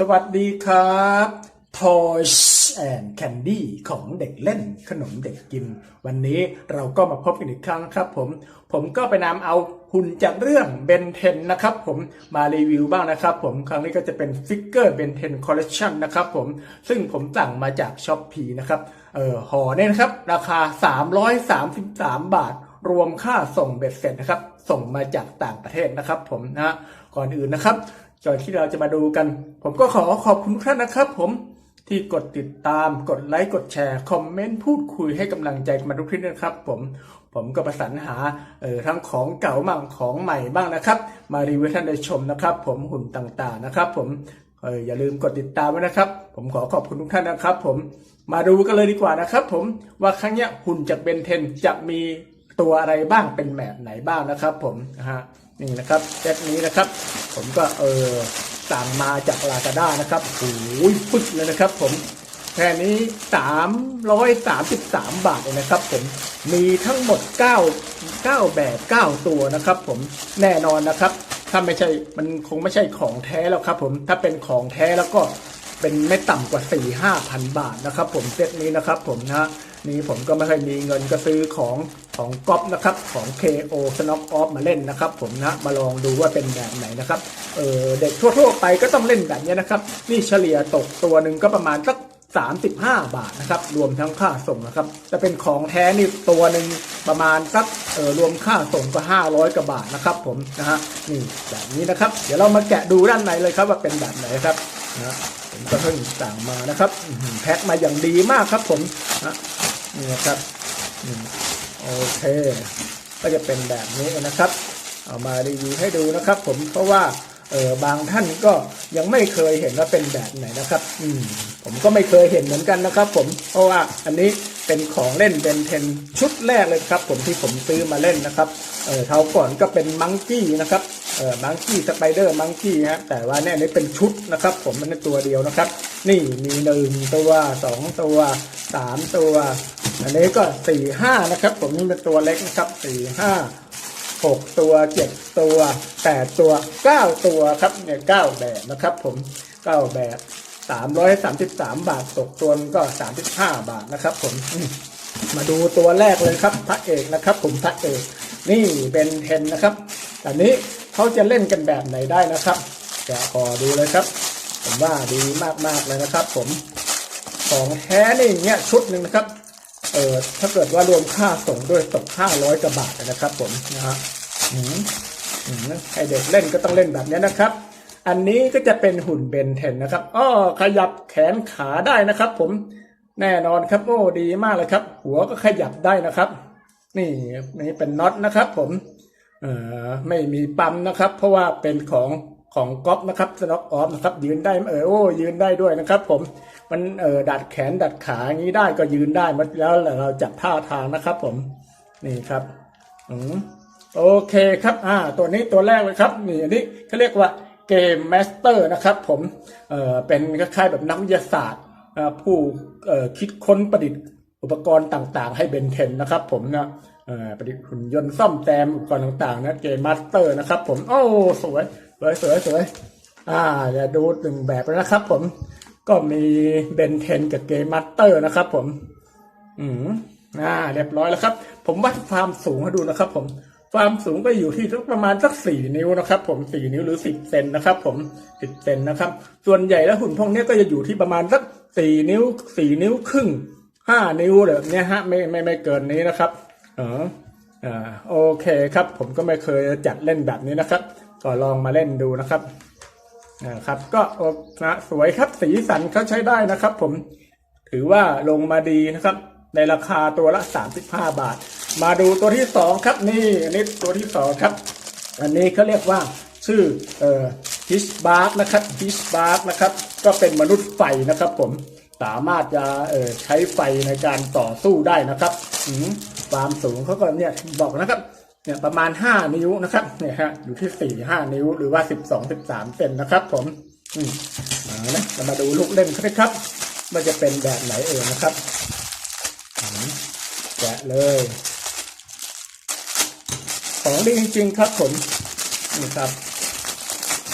สวัสดีครับ Toys and Candy ของเด็กเล่นขนมเด็กกิน วันนี้เราก็มาพบกันอีกครั้งครับผม ผมก็ไปนำเอาหุ่นจากเรื่องเบนเทนนะครับผมมารีวิวบ้างนะครับผมครั้งนี้ก็จะเป็นฟิกเกอร์เบนเทนคอลเล t ชันนะครับผมซึ่งผมสั่งมาจากช้อปปีนะครับเออห่อเนี่ยนะครับ ราคา 333 บาท รวมค่าส่งเบ็ดเสร็จนะครับ ส่งมาจากต่างประเทศนะครับผมนะก่อนอื่นนะครับ ก่อนที่เราจะมาดูกัน ผมก็ขอขอบคุณทุกท่านนะครับ ผมที่กดติดตามกดไลค์กดแชร์ คอมเมนต์พูดคุยให้กำลังใจมาทุกที่นะครับ ผมผมก็ประสานหาเอ่อทั้งของเก่าบ้างของใหม่บ้างนะครับ มารีวิวท่านได้ชมนะครับ ผมหุ่นต่างๆนะครับ ผมเอออย่าลืมกดติดตามไว้นะครับ ผมขอขอบคุณทุกท่านนะครับ ผมมาดูกันเลยดีกว่านะครับ ผมว่าครั้งเนี้ยหุ่นจากเบนเทนจะมีตัวอะไรบ้างเป็นแบบไหนบ้างนะครับ ผมนะฮะ นี่นะครับเซตนี้นะครับ ผมก็เออสั่งมาจากลาซาด้านะครับโอ้ยปึ๊กเลยนะครับ ผมแค่นี้ 333 บาทเลยนะครับ ผมมีทั้งหมด 9 9 แบบ 9 ตัวนะครับ ผมแน่นอนนะครับ ถ้าไม่ใช่มันคงไม่ใช่ของแท้แล้วครับผมถ้าเป็นของแท้แล้วก็เป็นไม่ต่ำกว่า 4 5พันบาทนะครับ ผมเซตนี้นะครับ ผมนะนี่ผมก็ไม่ค่อยมีเงินก็ซื้อของ ของก๊อปนะครับของ KO Snock Off มาเล่นนะครับ ผมนะมาลองดูว่าเป็นแบบไหนนะครับเออเด็กทั่วๆไปก็ต้องเล่นแบบนี้นะครับ นี่เฉลี่ยตกตัวหนึ่งก็ประมาณสัก35 บาทนะครับ รวมทั้งค่าส่งนะครับจะเป็นของแท้นี่ตัวหนึ่งประมาณสักเออรวมค่าส่งก็ 500กว่าบาทนะครับผมนะฮะนี่แบบนี้นะครับ เดี๋ยวเรามาแกะดูด้านในเลยครับว่าเป็นแบบไหนครับนะผมก็เพิ่งสั่งมานะครับแพ็คมาอย่างดีมากครับผมนะนี่นะครับ โอเค ก็จะเป็นแบบนี้นะครับ เอามารีวิวให้ดูนะครับ ผมเพราะว่าเออบางท่านก็ยังไม่เคยเห็นว่าเป็นแบบไหนนะครับ อืมผมก็ไม่เคยเห็นเหมือนกันนะครับ ผมเพราะว่าอันนี้ เป็นของเล่นเบนเทนชุดแรกเลยครับ ผมที่ผมซื้อมาเล่นนะครับเออเท่าก่อนก็เป็นมังกี้นะครับเออมังกี้สไปเดอร์มังกี้ฮะแต่ว่าเนี่ยนี้เป็นชุดนะครับ ผมมันเป็นตัวเดียวนะครับ นี่มีหนึ่งตัวสองตัวสามตัว อันนี้ก็สี่ห้านะครับ ผมนี่เป็นตัวเล็กนะครับสี่ห้าหกตัวเจ็ดตัวแปดตัวเก้าตัวครับเนี่ยเก้าแบบนะครับ ผมเก้าแบบ สามร้อยสามสิบสามบาทตกตัวนก็สามสิบห้าบาทนะครับ ผม มาดูตัวแรกเลยครับพระเอกนะครับ ผมพระเอก นี่เป็นเทนนะครับอันนี้เขาจะเล่นกันแบบไหนได้นะครับเดี๋ยวขอดูเลยครับ ผมว่าดีมากๆเลยนะครับ ผมของแท้นี่เงี้ยชุดหนึ่งนะครับ เออถ้าเกิดว่ารวมค่าส่งด้วยตกห้าร้อยกว่าบาทนะครับ ผมนะฮะอืมอืมให้เด็กเล่นก็ต้องเล่นแบบนี้นะครับ อันนี้ก็จะเป็นหุ่นเบนเทนนะครับอ้อขยับแขนขาได้นะครับ ผมแน่นอนครับโอ้ดีมากเลยครับ หัวก็ขยับได้นะครับ นี่นี่เป็นน็อตนะครับ ผมเอ่อไม่มีปั๊มนะครับ เพราะว่าเป็นของของก๊อปนะครับสน็อกออฟนะครับ ยืนได้เออโอ้ยืนได้ด้วยนะครับ ผมมันเออดัดแขนดัดขาอย่างนี้ได้ก็ยืนได้มดแล้วเราจับท่าทางนะครับ ผมนี่ครับอืมโอเคครับ อ่า ตัวนี้ตัวแรกเลยครับ นี่อันนี้เขาเรียกว่า เกมแมสเตอร์นะครับผมเเป็นคล้ายๆแบบนักวิทยาศาสตร์ผู้คิดค้นประดิษฐ์อุปกรณ์ต่างๆ ให้เบนเทนนะครับผมนะประดิษฐ์หุ่นยนต์ซ่อมแซมอุปกรณ์ต่างๆนะเกมมาสเตอร์นะครับผมโอ้สวยสวยสวยสวยอ่าเดี๋ยวดูหนึ่งแบบแล้วนะครับผมก็มีเบนเทนกับเกมมาสเตอร์นะครับผม อืมอ่า เรียบร้อยแล้วครับ ผมวัดความสูงให้ดูนะครับผม ความสูงก็อยู่ที่สักประมาณสักสี่นิ้วนะครับ ผมสี่นิ้วหรือสิบเซนนะครับผมสิบเซนนะครับ ส่วนใหญ่แล้วหุ่นพวกนี้ก็จะอยู่ที่ประมาณสักสี่นิ้วสี่นิ้วครึ่งห้านิ้วแบบนี้ฮะไม่ไม่ไม่เกินนี้นะครับอ๋ออ่าโอเคครับ ผมก็ไม่เคยจัดเล่นแบบนี้นะครับ ก็ลองมาเล่นดูนะครับนะครับก็โอนะสวยครับสีสันเขาใช้ได้นะครับ ผมถือว่าลงมาดีนะครับ ในราคาตัวละ 35 บาท มาดูตัวที่สองครับนี่อันนี้ตัวที่สองครับ อันนี้เขาเรียกว่าชื่อเอ่อฮิชบาร์กนะครับฮิชบาร์กนะครับ ก็เป็นมนุษย์ไฟนะครับ ผมสามารถจะเอ่อใช้ไฟในการต่อสู้ได้นะครับอืมความสูงเขาก็เนี่ยบอกนะครับเนี่ยประมาณ 5 นิ้วนะครับเนี่ยฮะอยู่ที่ 4 5 นิ้วหรือว่า 12 13เซนนะครับ ผมอืมเอานะเรามาดูลูกเล่นเขานะครับว่าจะเป็นแบบไหนเองนะครับอืมแกะเลย ของดีจริง ๆ ครับผมนี่ครับ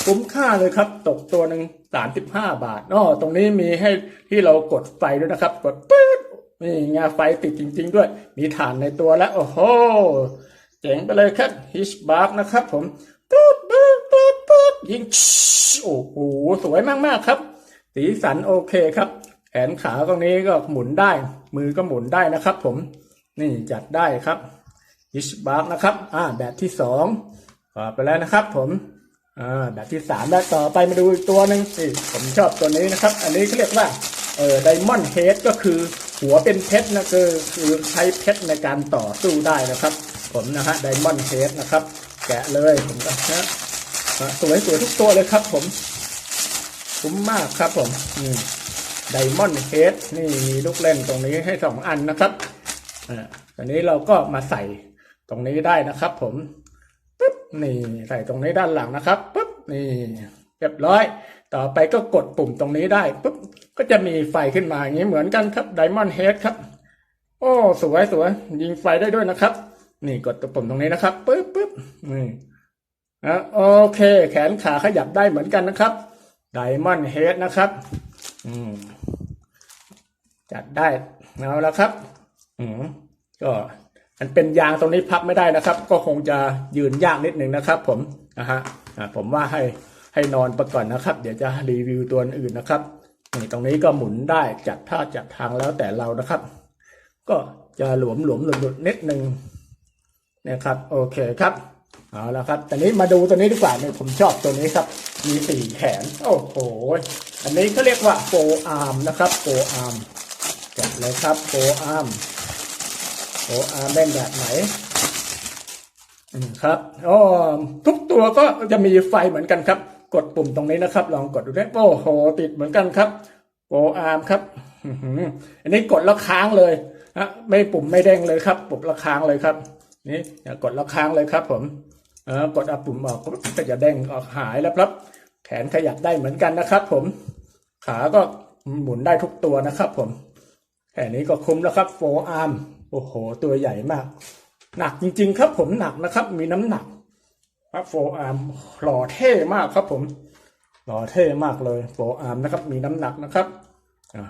คุ้มค่าเลยครับ ตกตัวหนึ่งสามสิบห้าบาทอ้อตรงนี้มีให้ที่เรากดไฟด้วยนะครับ กดปื๊ดนี่ไงาไฟติดจริง ๆ ด้วย มีฐานในตัวแล้ว โอ้โหเจ๋งไปเลยครับฮิชบาร์กนะครับผมปื๊ดปื๊ดปื๊ดปื๊ดยิงโอ้โหสวยมากๆครับ สีสันโอเคครับ แขนขาตรงนี้ก็หมุนได้ มือก็หมุนได้นะครับผมนี่จัดได้ครับ ฮิชบาร์กนะครับอ่าแบบที่สองต่อไปแล้วนะครับ ผมอ่าแบบที่สามแล้วต่อไปมาดูอีกตัวหนึ่งนี่ผมชอบตัวนี้นะครับ อันนี้เขาเรียกว่าเออไดมอนด์เฮดก็คือหัวเป็นเพชรนะคือคือใช้เพชรในการต่อสู้ได้นะครับ ผมนะฮะไดมอนด์เฮดนะครับ แกะเลยผมก็นะอะสวยสวยทุกตัวเลยครับ ผมคุ้มมากครับผมอืมไดมอนด์เฮดนี่มีลูกเล่นตรงนี้ให้สองอันนะครับอ่าตอนนี้เราก็มาใส่ ตรงนี้ได้นะครับผมปึ๊บนี่ใส่ตรงนี้ด้านหลังนะครับปึ๊บนี่เรียบร้อย ต่อไปก็กดปุ่มตรงนี้ได้ปึ๊บก็จะมีไฟขึ้นมาอย่างนี้เหมือนกันครับไดมอนด์เฮดครับ โอ้สวยสวยยิงไฟได้ด้วยนะครับ นี่กดปุ่มตรงนี้นะครับปึ๊บปึ๊บนี่อะโอเค แขนขาขยับได้เหมือนกันนะครับไดมอนด์เฮดนะครับ อืมจัดได้เอาแล้วครับ อืมก็ มันเป็นยางตรงนี้พับไม่ได้นะครับ ก็คงจะยืนยากนิดหนึ่งนะครับ ผมนะฮะอ่าผมว่าให้ให้นอนไปก่อนนะครับ เดี๋ยวจะรีวิวตัวอื่นนะครับนี่ตรงนี้ก็หมุนได้จัดท่าจัดทางแล้วแต่เรานะครับ ก็จะหลวมหลวมหลุดหลุดนิดหนึ่งนะครับ โอเคครับเอาละครับตอนนี้มาดูตัวนี้ดีกว่าเนี่ยผมชอบตัวนี้ครับ มีสี่แขน โอ้โห อันนี้เขาเรียกว่าโฟอาร์มนะครับโฟอาร์มจัดเลยครับโฟอาร์ม โอ้อาร์เล่นแบบไหนอืมครับอ๋อทุกตัวก็จะมีไฟเหมือนกันครับ กดปุ่มตรงนี้นะครับ ลองกดดูได้โอ้โหติดเหมือนกันครับโออาร์มครับอันนี้กดแล้วค้างเลยนะไม่ปุ่มไม่เด้งเลยครับ ปุ่มล้วค้างเลยครับ นี่อย่ากดล้วค้างเลยครับ ผมเออกดอปุ่มออกก็จะเด้งออกหายแล้วครับ แขนขยับได้เหมือนกันนะครับ ผม ขาก็หมุนได้ทุกตัวนะครับ ผมแค่นี้ก็คุ้มแล้วครับโฟอาร์ม โอ้โห ตัวใหญ่มาก หนักจริง ๆ ครับผมหนักนะครับ มีน้ำหนักครับโฟอาร์มหล่อเท่มากครับ ผมหล่อเท่มากเลยโฟอาร์มนะครับ มีน้ำหนักนะครับอะ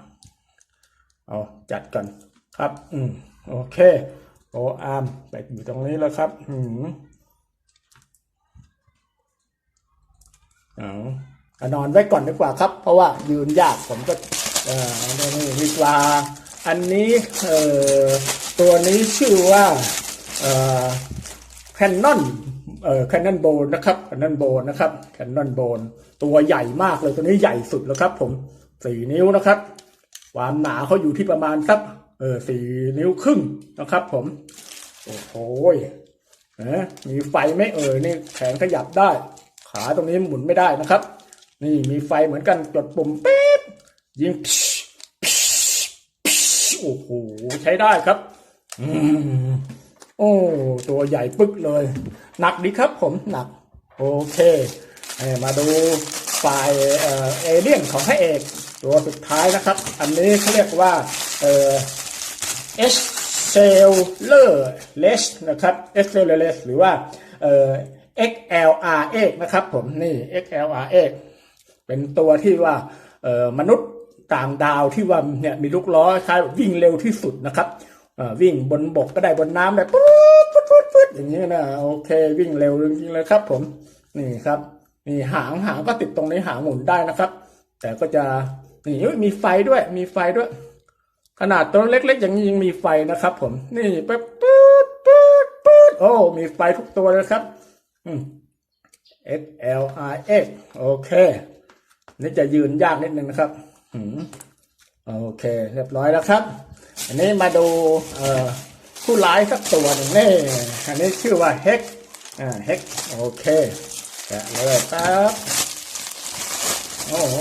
เอาจัดกันครับ อืมโอเคโฟอาร์มไปอยู่ตรงนี้แล้วครับ อืมเอาเอนอนไว้ก่อนดีกว่าครับ เพราะว่ายืนยากผมก็ เอ่อนี่ดีกว่า อันนี้ เออ ตัวนี้ชื่อว่าแคนนอนเอ่อแคนนอนโบนนะครับแคนนอนโบนนะครับแคนนอนโบนตัวใหญ่มากเลยตัวนี้ใหญ่สุดแล้วครับ ผมสี่นิ้วนะครับ ความหนาเขาอยู่ที่ประมาณสักเออสี่นิ้วครึ่งนะครับ ผมโอ้โหเอ๊ะมีไฟไหม่เอ่ยนี่แขนขยับได้ ขาตรงนี้หมุนไม่ได้นะครับ นี่มีไฟเหมือนกันกดปุ่มเป๊บยิงโอ้โหใช้ได้ครับ โอ้ ตัวใหญ่ปึ๊กเลย หนักดีครับผมหนัก โอเคเอมาดูไฟล์เอเอเลี่ยนของพระเอก ตัวสุดท้ายนะครับ อันนี้เขาเรียกว่าเอ่อ H c e l l e r l e s นะครับ H c e l l e r l e s หรือว่าเอ่อ XLR8 นะครับผมนี่ XLR8 เป็นตัวที่ว่าเอ่อมนุษย์ต่างดาวที่ว่าเนี่ยมีลูกล้อคล้ายวิ่งเร็วที่สุดนะครับ วิ่งบนบกก็ได้บนน้ำได้ปุ๊บปุ๊บปุ๊บปุ๊บอย่างนี้นะโอเค วิ่งเร็วจริงๆเลยครับ ผมนี่ครับนี่หางหางก็ติดตรงนี้หางหมุนได้นะครับ แต่ก็จะนี่มีไฟด้วย มีไฟด้วย ขนาดตัวเล็ก ๆ อย่างนี้ยังมีไฟนะครับ ผม นี่ปึ๊บปื๊ดปื๊ดปื๊ดโอ้มีไฟทุกตัวเลยครับ อืม X L I X โอเค นี่จะยืนยากนิดนึงนะครับอืมโอเค เรียบร้อยแล้วครับ อันนี้มาดูเอ่อผู้ร้ายสักตัวหนึ่งนี่อันนี้ชื่อว่าเฮกอ่าเฮกโอเคแกะเลยครับโอ้โห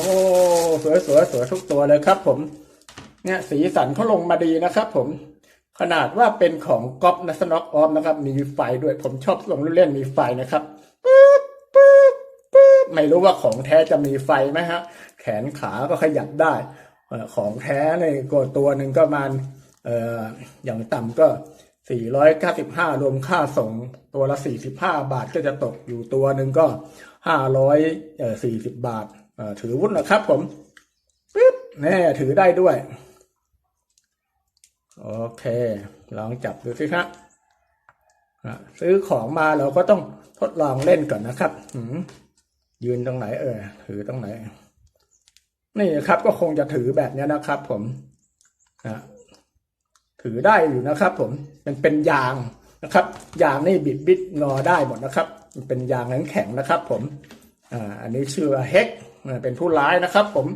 สวยสวยสวยทุกตัวเลยครับ ผม เนี่ยสีสันเขาลงมาดีนะครับ ผม ขนาดว่าเป็นของก๊อปนัสน็อกออมนะครับ มีไฟด้วยผมชอบลงเล่นมีไฟนะครับปึ๊บปึ๊บปึ๊บไม่รู้ว่าของแท้จะมีไฟไหมฮะ แขนขาก็ขยับได้ ของแท้ในก็ตัวหนึ่งก็มาณเอ่ออย่างต่ำก็ 495 รวมค่าส่งตัวละ 45 บาทก็จะตกอยู่ตัวหนึ่งก็ห้าร้อยสี่สิบบาทถือวุ้นนะครับผมปึ๊บแน่ถือได้ด้วย โอเค ลองจับดูสิครับซื้อของมาเราก็ต้องทดลองเล่นก่อนนะครับยืนตรงไหนเออถือตรงไหน นี่ครับก็คงจะถือแบบนี้นะครับ ผมนะถือได้อยู่นะครับ ผมมันเป็นยางนะครับ ยางนี่บิดบิดงอได้หมดนะครับ มันเป็นยางแข็งแข็งๆนะครับ ผมอ่าอันนี้ชื่อว่าเฮกเป็นผู้ร้ายนะครับ ผม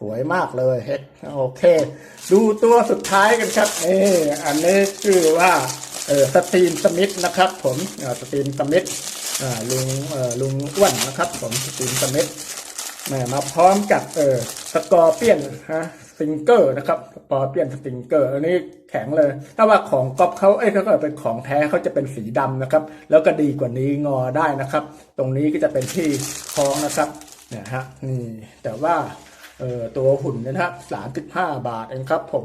สวยมากเลยเฮกโอเค ดูตัวสุดท้ายกันครับนี่อันนี้ชื่อว่าเออสตีนสมิธนะครับ ผมสตีนสมิธลุงลุงอ้วนนะครับ ผมสตีนสมิธ ม่มาพร้อมกับเออสกอร์เปียนฮะสติงเกอร์นะครับสกอร์เปียนสติงเกอร์อันนี้แข็งเลย ถ้าว่าของก๊อปเขาเอ้ยถ้าเกิดเป็นของแท้เขาจะเป็นสีดำนะครับ แล้วก็ดีกว่านี้งอได้นะครับ ตรงนี้ก็จะเป็นที่คล้องนะครับเนี่ยฮะนี่แต่ว่าเออตัวหุ่นนยนะครับสามสิบห้าบาทเองครับ ผม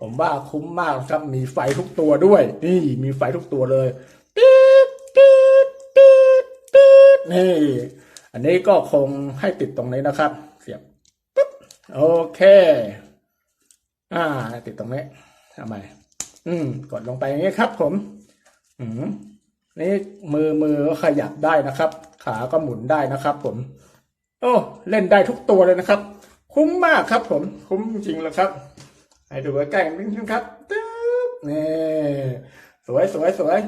ผมว่าคุ้มมากครับมีไฟทุกตัวด้วย นี่มีไฟทุกตัวเลย ปี๊ดปี๊ดปี๊ดปี๊ดนี่ อันนี้ก็คงให้ติดตรงนี้นะครับ เสียบปุ๊บโอเค อ่า ติดตรงนี้ทำไมอืม กดลงไปอย่างนี้ครับ ผม อืมนี่มือมือก็ขยับได้นะครับ ขาก็หมุนได้นะครับ ผม โอ้เล่นได้ทุกตัวเลยนะครับ คุ้มมากครับ ผม คุ้มจริงแล้วครับ ให้ดูใกล้ๆนิดนึงครับตึ๊บนี่สวยสวยสวย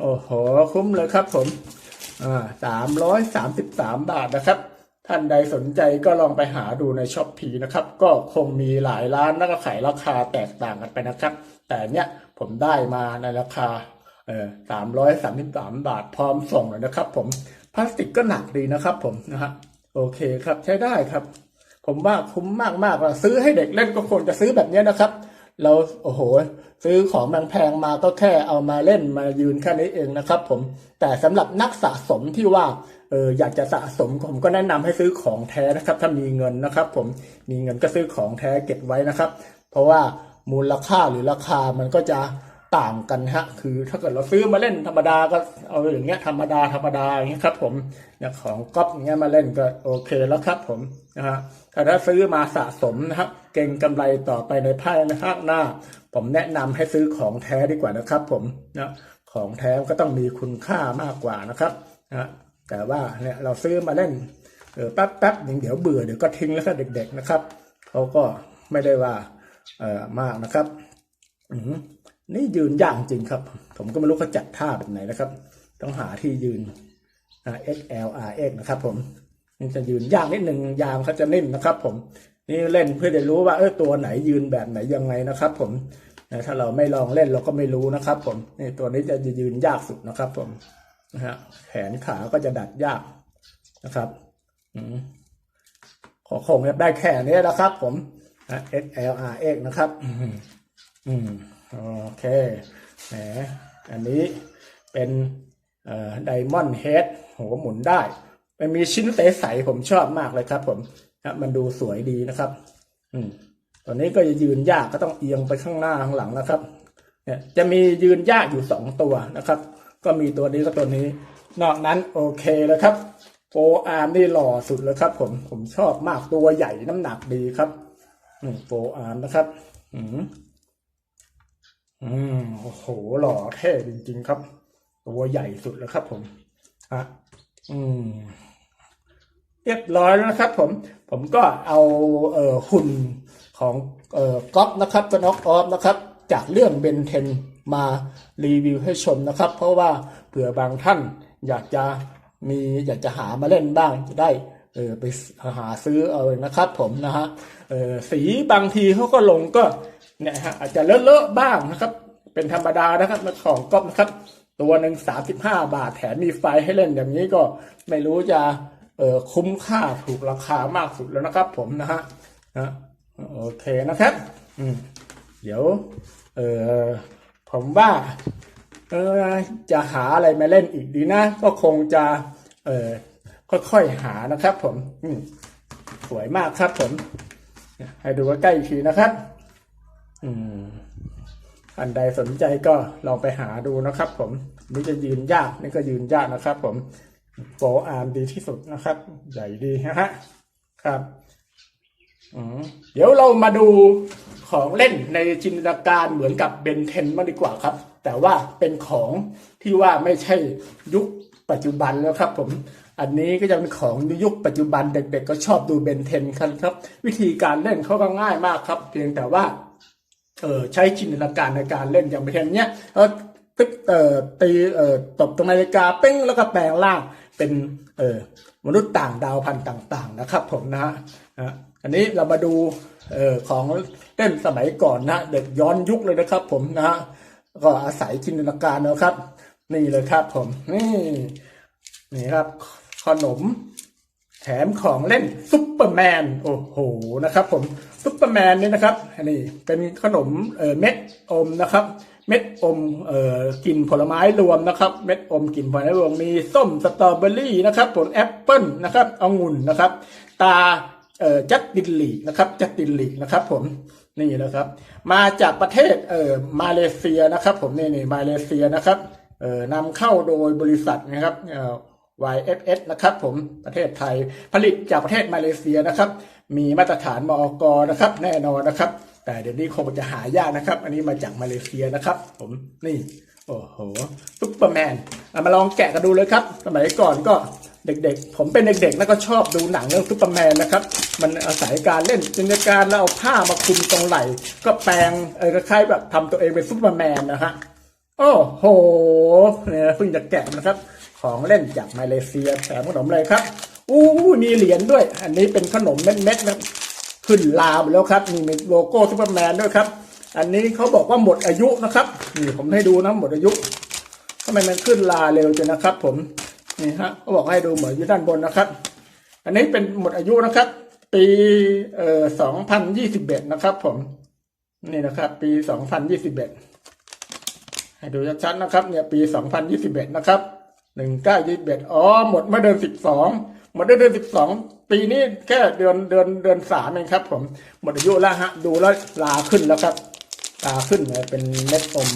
โอ้โห คุ้มเลยครับ ผม สามร้อยสามสิบสามบาทนะครับ ท่านใดสนใจก็ลองไปหาดูในช้อปปีนะครับ ก็คงมีหลายร้านแล้วก็ขายราคาแตกต่างกันไปนะครับ แต่เนี้ยผมได้มาในราคาเออสามร้อยสามสิบสามบาทพร้อมส่งเลยนะครับ ผมพลาสติกก็หนักดีนะครับ ผมนะฮะโอเคครับใช้ได้ครับ ผมว่าคุ้มมากมากซื้อให้เด็กเล่นก็ควรจะซื้อแบบเนี้ยนะครับ เราโอ้โห ซื้อของแพงๆมาก็แค่เอามาเล่นมายืนแค่นี้เองนะครับ ผมแต่สำหรับนักสะสมที่ว่าเอออยากจะสะสมผมก็แนะนำให้ซื้อของแท้นะครับ ถ้ามีเงินนะครับ ผมมีเงินก็ซื้อของแท้เก็บไว้นะครับ เพราะว่ามูลค่าหรือราคามันก็จะ ต่างกันฮะ คือถ้าเกิดเราซื้อมาเล่นธรรมดาก็เอาอย่างเงี้ยธรรมดาธรรมดาอย่างเงี้ยครับ ผมเนี่ยของก๊อปอย่างเงี้ยมาเล่นก็โอเคแล้วครับ ผมนะฮะแต่ถ้าซื้อมาสะสมนะครับ เก่งกำไรต่อไปในภายในภาคหน้า ผมแนะนำให้ซื้อของแท้ดีกว่านะครับ ผมนะของแท้ก็ต้องมีคุณค่ามากกว่านะครับนะแต่ว่าเนี่ยเราซื้อมาเล่นเออแป๊บแป๊บหนึ่งเดี๋ยวเบื่อเดี๋ยวก็ทิ้งแล้วก็เด็ก ๆนะครับเขาก็ไม่ได้ว่าเออมากนะครับ อืม นี่ยืนยากจริงครับ ผมก็ไม่รู้เขาจัดท่าแบบไหนนะครับ ต้องหาที่ยืน X L R X นะครับ ผมนี่จะยืนยากนิดหนึ่งยางเขาจะนิ่มนะครับ ผม นี่เล่นเพื่อจะรู้ว่าเออตัวไหนยืนแบบไหนยังไงนะครับ ผมถ้าเราไม่ลองเล่นเราก็ไม่รู้นะครับ ผมนี่ตัวนี้จะยืนยากสุดนะครับ ผมนะฮะแขนขาก็จะดัดยากนะครับขอคงได้แค่นี้นะครับ ผมนะ X L R X นะครับ อืม โอเคแหมอันนี้เป็นไดมอนด์เฮดหัวหมุนได้ มันมีชิ้นใสๆผมชอบมากเลยครับ ผมนะมันดูสวยดีนะครับ อืมตัวนี้ก็จะยืนยากก็ต้องเอียงไปข้างหน้าข้างหลังนะครับ เนี่ยจะมียืนยากอยู่สองตัวนะครับ ก็มีตัวนี้กับตัวนี้ นอกนั้นโอเคแล้วครับโฟอาร์มนี่หล่อสุดเลยครับ ผมผมชอบมากตัวใหญ่น้ำหนักดีครับโฟอาร์มนะครับ อืม อืมโอ้โห หล่อเท่จริง ๆ ครับ ตัวใหญ่สุดแล้วครับ ผมอะอืม เรียบร้อยแล้วนะครับ ผม ผมก็เอาเอ่อหุ่นของเอ่อก๊อฟนะครับกน็อกออฟนะครับ จากเรื่องเบนเทนมารีวิวให้ชมนะครับ เพราะว่าเผื่อบางท่านอยากจะมีอยากจะหามาเล่นบ้างจะได้เออไปหาซื้อเอานะครับ ผมนะฮะเออสีบางทีเขาก็ลงก็ นี่ยฮะอาจจะเลอะๆบ้างนะครับ เป็นธรรมดานะครับมาของก๊อฟนะครับ ตัวหนึ่งสามสิบห้าบาทแถมมีไฟให้เล่นอย่างนี้ก็ไม่รู้จะเออคุ้มค่าถูกราคามากสุดแล้วนะครับ ผมนะฮะนะโอเคนะครับ อืมเดี๋ยว เออผมว่า เออจะหาอะไรมาเล่นอีกดีนะ ก็คงจะ เออค่อยๆหานะครับ ผม อืมสวยมากครับผม ให้ดูใกล้อีกทีนะครับ อืมอันใดสนใจก็ลองไปหาดูนะครับ ผมนี่จะยืนยากนี่ก็ยืนยากนะครับ ผมโปรอาร์มดีที่สุดนะครับ ใหญ่ดีฮะครับอืมเดี๋ยวเรามาดูของเล่นในจินตนาการเหมือนกับเบนเทนมางดีกว่าครับ แต่ว่าเป็นของที่ว่าไม่ใช่ยุคปัจจุบันแล้วครับ ผมอันนี้ก็จะเป็นของยุคปัจจุบันเด็กๆ ก็ชอบดูเบนเทนกันครับ วิธีการเล่นเขาก็ง่ายมากครับ เพียงแต่ว่า ใช้จินตนาการในการเล่นอย่างเช่นเนี้ยเออตึ๊กเอ่อตีเอ่อตบตรงนาฬิกาเป้งแล้วก็แปลงร่างเป็นเออมนุษย์ต่างดาวพันธุ์ต่างๆนะครับผมนะฮะนะอันนี้เรามาดูเอ่อของเล่นสมัยก่อนนะเด็กย้อนยุคเลยนะครับ ผมนะฮะก็อาศัยจินตนาการนะครับ นี่เลยครับผมนี่นี่ครับ ขนม แถมของเล่นซุปเปอร์แมนโอ้โหนะครับผมซุปเปอร์แมนนี่นะครับอันนี้เป็นขนมเอ่อเม็ดอมนะครับ เม็ดอมเอ่อกินผลไม้รวมนะครับ เม็ดอมกินผลไม้รวมมีส้มสตรอเบอรี่นะครับผลแอปเปิลนะครับองุ่นนะครับ ตาเอ่อจัดตินหลีนะครับจัดตินหลีนะครับ ผมนี่นะครับ มาจากประเทศเอ่อมาเลเซียนะครับ ผมนี่นี่มาเลเซียนะครับเอ่อนำเข้าโดยบริษัทนะครับเอ่อ YFS นะครับผมประเทศไทยผลิตจากประเทศมาเลเซียนะครับ มีมาตรฐานมอกนะครับ แน่นอนนะครับ แต่เดี๋ยวนี้คงจะหายากนะครับ อันนี้มาจากมาเลเซียนะครับ ผมนี่โอ้โหซุปเปอร์แมนมาลองแกะกันดูเลยครับ สมัยก่อนก็เด็กๆ ผมเป็นเด็กๆ แล้วก็ชอบดูหนังเรื่องซุปเปอร์แมนนะครับ มันอาศัยการเล่นจินตนาการแล้วเอาผ้ามาคลุมตรงไหล่ ก็แปลงเออคล้ายแบบทำตัวเองเป็นซุปเปอร์แมนนะฮะ โอ้โหเนี่ยเพิ่งจะแกะนะครับ ของเล่นจากมาเลเซียแถมขนมเลยครับอู้มีเหรียญด้วย อันนี้เป็นขนมเม็ดๆนะขึ้นลาไปแล้วครับมีโลโก้ซูเปอร์แมนด้วยครับ อันนี้เขาบอกว่าหมดอายุนะครับนี่ผมให้ดูนะหมดอายุทำไมมันขึ้นลาเร็วจังนะครับ ผมนี่ฮะเขาบอกให้ดูเหมดอายุด้านบนนะครับ อันนี้เป็นหมดอายุนะครับ ปีเอ่อสองพันยี่สิบเอ็ดนะครับ ผมนี่นะครับ ปีสองพันยี่สิบเอ็ดให้ดูชัดๆนะครับ เนี่ยปี2021นะครับ 1921อ๋อหมดเมื่อเดือน12หมดเดือน12ปีนี้แค่เดือนเดือนเดือนสามเองครับ ผมหมดอายุแล้วฮะ ดูแล้วลาขึ้นแล้วครับตาขึ้นเลยเป็นเม็ดอม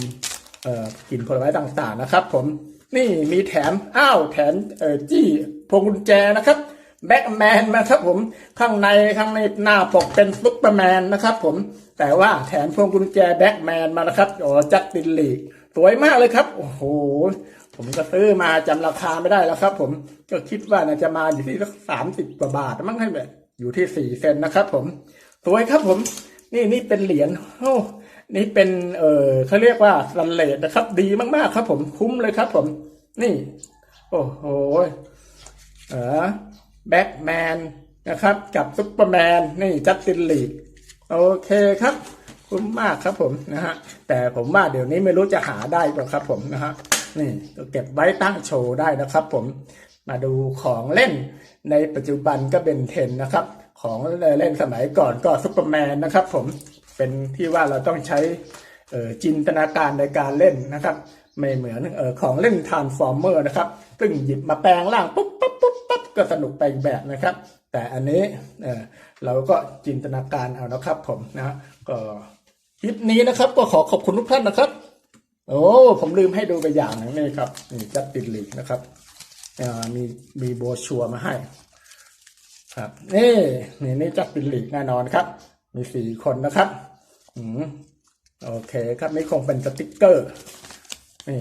เอ่อกลิ่นผลไม้ต่างๆนะครับ ผมนี่มีแถมอ้าวแถมเอ่อจี้พวงกุญแจนะครับแบ็กแมนนะครับผมข้างในข้างในหน้าปกเป็นซุปเปอร์แมนนะครับ ผมแต่ว่าแถมพวงกุญแจแบ็กแมนมานะครับอ๋อจัดตินลีสวยมากเลยครับ โอ้โห ผมก็ซื้อมาจำราคาไม่ได้แล้วครับ ผมก็คิดว่าน่าจะมาอยู่ที่สักสามสิบกว่าบาทมั้งให้แบบอยู่ที่สี่เซนนะครับ ผม สวยครับ ผม นี่นี่เป็นเหรียญโอ้นี่เป็นเออเขาเรียกว่าสันเลดนะครับ ดีมากๆครับ ผมคุ้มเลยครับ ผม นี่ โอ้โหเออแบ็กแมนนะครับ กับซุปเปอร์แมนนี่จัสตินลีดโอเคครับ คุ้มมากครับผมนะฮะแต่ผมว่าเดี๋ยวนี้ไม่รู้จะหาได้เปล่าครับผมนะฮะ นี่ก็เก็บไว้ตั้งโชว์ได้นะครับ ผมมาดูของเล่นในปัจจุบันก็เป็นเทนนะครับ ของเล่นสมัยก่อนก็ซุปเปอร์แมนนะครับ ผมเป็นที่ว่าเราต้องใช้จินตนาการในการเล่นนะครับ ไม่เหมือนออของเล่นทานฟอร์เมอร์นะครับ ซึ่งหยิบมาแปลงร่างปุ๊บปุ๊บปุ๊บปุ๊บก็สนุกไปอีกแบบนะครับ แต่อันนี้เเราก็จินตนาการเอานะครับ ผมนะฮะก็คลิปนี้นะครับก็ขอขอบคุณทุกท่านนะครับ โอ้ผมลืมให้ดูไปอย่างหนึ่งนี่ครับนี่จัดติดลีกนะครับมีมีโบชัวร์มาให้ ครับนี่นี่นี่จัดติดลีกแน่นอนครับ มีสี่คนนะครับอืมโอเคครับนี่คงเป็นสติกเกอร์นี่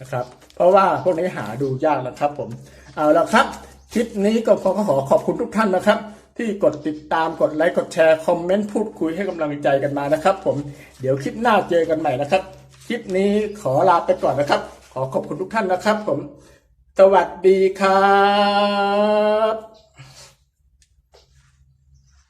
นะครับ เพราะว่าพวกนี้หาดูยากนะครับ ผม เอาละครับคลิปนี้ก็ขอขอขอบคุณทุกท่านนะครับ ที่กดติดตามกดไลค์กดแชร์คอมเมนต์พูดคุยให้กำลังใจกันมานะครับ ผมเดี๋ยวคลิปหน้าเจอกันใหม่นะครับ คลิปนี้ขอลาไปก่อนนะครับ ขอขอบคุณทุกท่านนะครับผม สวัสดีครับ